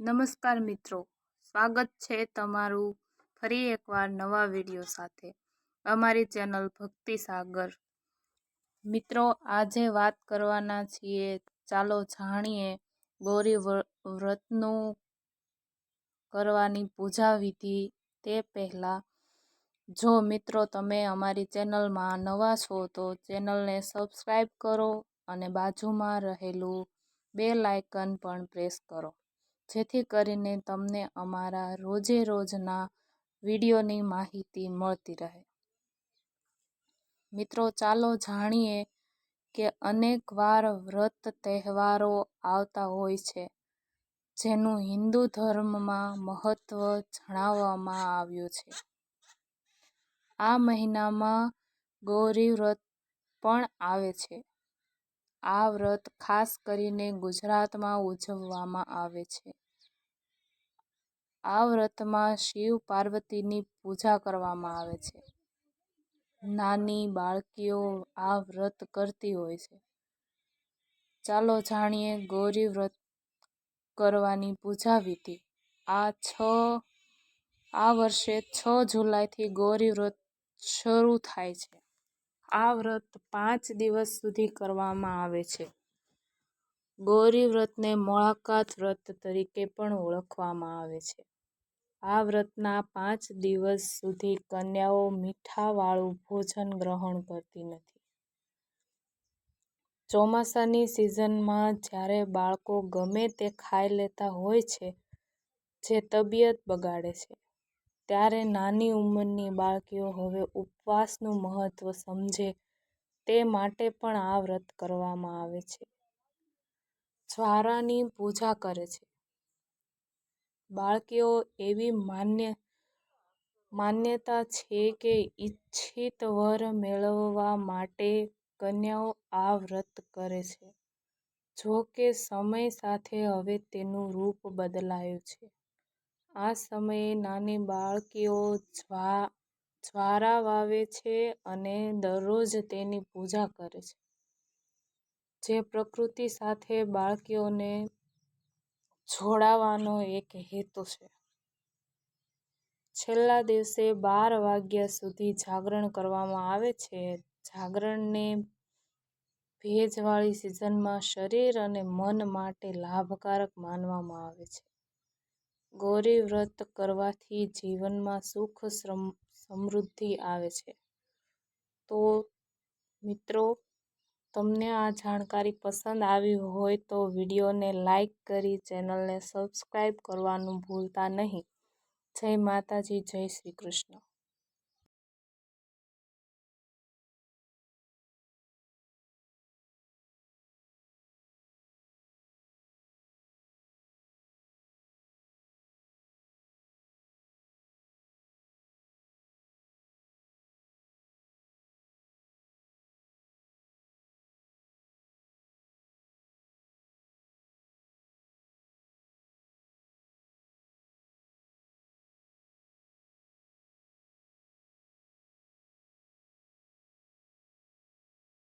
નમસ્કાર મિત્રો. સ્વાગત છે તમારું ફરી એકવાર નવા વીડિયો સાથે અમારી ચેનલ ભક્તિ સાગર. મિત્રો, આજે વાત કરવાના છીએ. ચાલો જાણીએ ગૌરી વ્રતનું કરવાની પૂજા વિધિ તે પહેલાં. જો મિત્રો, તમે અમારી ચેનલમાં નવા છો, તો ચેનલને સબસ્ક્રાઈબ કરો અને બાજુમાં રહેલું બે લાયકન પણ પ્રેસ કરો. જેથી કરીને તમને અમારા રોજે રોજના વિડીયોની માહિતી મળતી રહે. મિત્રો, ચાલો જાણીએ કે અનેકવાર વ્રત તહેવારો આવતા હોય છે, જેનું હિન્દુ ધર્મમાં મહત્વ જણાવવામાં આવ્યું છે. આ મહિનામાં ગૌરી વ્રત પણ આવે છે. આ વ્રત ખાસ કરીને ગુજરાતમાં ઉજવવામાં આવે છે. આ વ્રતમાં શિવ પાર્વતીની પૂજા કરવામાં આવે છે. નાની બાળકીઓ આ વ્રત કરતી હોય છે. ચાલો જાણીએ ગૌરી વ્રત કરવાની પૂજા વિધિ. આ છ, આ વર્ષે છ જુલાઈથી ગૌરી વ્રત શરૂ થાય છે. આ વ્રત પાંચ દિવસ સુધી કરવામાં આવે છે. ગૌરી વ્રતને મોળાકાત વ્રત તરીકે પણ ઓળખવામાં આવે છે. આ વ્રતના પાંચ દિવસ સુધી કન્યાઓ મીઠાવાળું ભોજન ગ્રહણ કરતી નથી. ચોમાસાની સિઝનમાં જ્યારે બાળકો ગમે તે ખાઈ લેતા હોય છે, જે તબિયત બગાડે છે. ત્યારે નાની ઉંમરની બાળકીઓ હવે ઉપવાસનું મહત્વ સમજે તે માટે પણ આ વ્રત કરવામાં આવે છે. જ્વારાની પૂજા કરે છે. બાળકીઓ એવી માન્ય, માન્યતા છે કે ઈચ્છિત વર મેળવવા માટે કન્યાઓ આ વ્રત કરે છે. જો કે સમય સાથે હવે તેનું રૂપ બદલાયું છે. આ સમયે નાની બાળકીઓ જ્વા, જ્વારા વાવે છે અને દરરોજ તેની પૂજા કરે છે. જે પ્રકૃતિ સાથે બાળકીઓને જોડાવાનો એક હેતુ છે. છેલ્લા દિવસે બાર વાગ્યા સુધી જાગરણ કરવામાં આવે છે. જાગરણને ભેજવાળી સિઝનમાં શરીર અને મન માટે લાભકારક માનવામાં આવે છે. ગૌરી વ્રત કરવાથી જીવનમાં સુખ સમૃદ્ધિ આવે છે. તો મિત્રો, તમને આ જાણકારી પસંદ આવી હોય તો વિડીયોને લાઈક કરી, ચેનલને સબસ્ક્રાઈબ કરવાનું ભૂલતા નહીં. જય માતાજી, જય શ્રી કૃષ્ણ.